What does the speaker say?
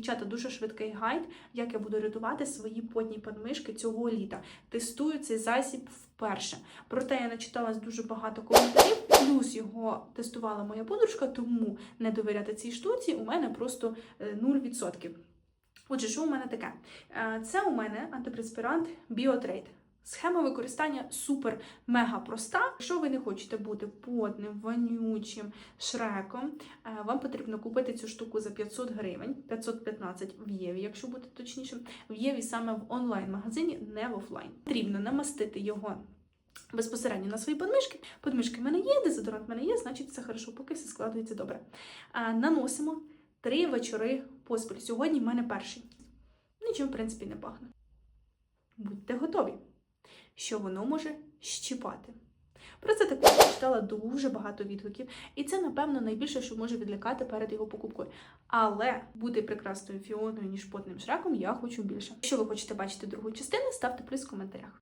Дівчата, дуже швидкий гайд, як я буду рятувати свої потні подмишки цього літа. Тестую цей засіб вперше. Проте я начиталась дуже багато коментарів, плюс його тестувала моя подружка, тому не довіряти цій штуці у мене просто е, 0%. Отже, що у мене таке? Е, Це у мене антипреспірант Біотрейд. Схема використання супер мега проста. Якщо ви не хочете бути потним, вонючим шреком, е, вам потрібно купити цю штуку за 500 гривень, 515 в Єві, якщо бути точнішим. В Єві саме в онлайн-магазині, не в офлайн. Потрібно намастити його безпосередньо на свої подмишки. Подмишки в мене є, дезодорант в мене є, значить все хорошо, поки все складається добре. А, наносимо три вечори поспіль. Сьогодні в мене перший. Нічим, в принципі, не пахне. Будьте готові, що воно може щіпати. Про це також читала дуже багато відгуків, і це, напевно, найбільше, що може відлякати перед його покупкою. Але бути прекрасною фіоною, ніж потним шраком, я хочу більше. Якщо ви хочете бачити другу частину, ставте плюс в коментарях.